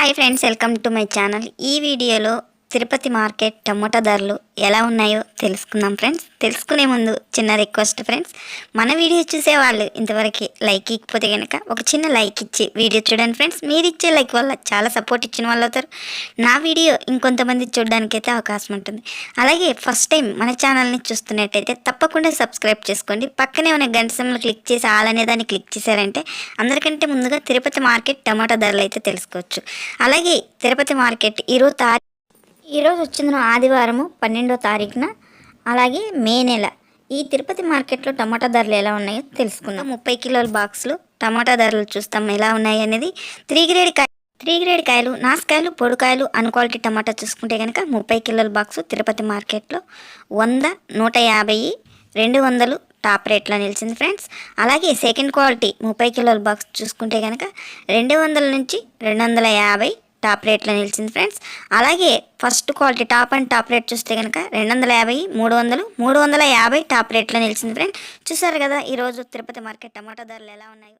Hi friends welcome to my channel ఈ వీడియోలో Tirupati market tomato ధరలు ఎలా ఉన్నాయో తెలుసుకుందాం ఫ్రెండ్స్. తెలుసుకునే ముందు చిన్న రిక్వెస్ట్ ఫ్రెండ్స్. మన వీడియో చూసే వాళ్ళు ఇంతవరకు లైక్ ఇకపోతే కనుక ఒక చిన్న లైక్ ఇచ్చి వీడియో చూడండి ఫ్రెండ్స్. మీరు ఇచ్చే లైక్ వల్ల చాలా సపోర్ట్ ఇచ్చిన వాళ్ళు అవుతారు. నా వీడియో ఇంకొంతమంది చూడడానికి అయితే అవకాశం ఉంటుంది. అలాగే ఫస్ట్ టైం మన ఛానల్ని చూస్తున్నట్టయితే తప్పకుండా సబ్స్క్రైబ్ చేసుకోండి. పక్కనే ఉన్న గంట క్లిక్ చేసి ఆల్ అనే దాన్ని క్లిక్ చేశారంటే అందరికంటే ముందుగా తిరుపతి మార్కెట్ టమాటా ధరలు అయితే తెలుసుకోవచ్చు. అలాగే తిరుపతి మార్కెట్ ఈరోజు ఈరోజు వచ్చింది ఆదివారము పన్నెండో తారీఖున అలాగే మే నెల. ఈ తిరుపతి మార్కెట్లో టమాటా ధరలు ఎలా ఉన్నాయో తెలుసుకుందాం. ముప్పై కిలోల బాక్సులు టమాటా ధరలు చూస్తాం ఎలా ఉన్నాయి అనేది త్రీ గ్రేడ్ కాయ త్రీ గ్రేడ్ కాయలు నాసుకాయలు పొడికాయలు అన్ క్వాలిటీ టమాటా చూసుకుంటే కనుక ముప్పై కిలోల బాక్సు తిరుపతి మార్కెట్లో వంద నూట యాభై రెండు వందలు టాప్ రేట్లో నిలిచింది ఫ్రెండ్స్. అలాగే సెకండ్ క్వాలిటీ ముప్పై కిలోల బాక్స్ చూసుకుంటే కనుక రెండు వందల నుంచి రెండు వందల యాభై టాప్ రేట్లో నిలిచింది ఫ్రెండ్స్. అలాగే first quality top and top rate చూస్తే కనుక రెండు వందల యాభై మూడు వందలు మూడు వందల యాభై టాప్ రేట్లో నిలిచింది ఫ్రెండ్స్. చూసారు కదా ఈరోజు తిరుపతి మార్కెట్ టమాటా ధరలు ఎలా ఉన్నాయో?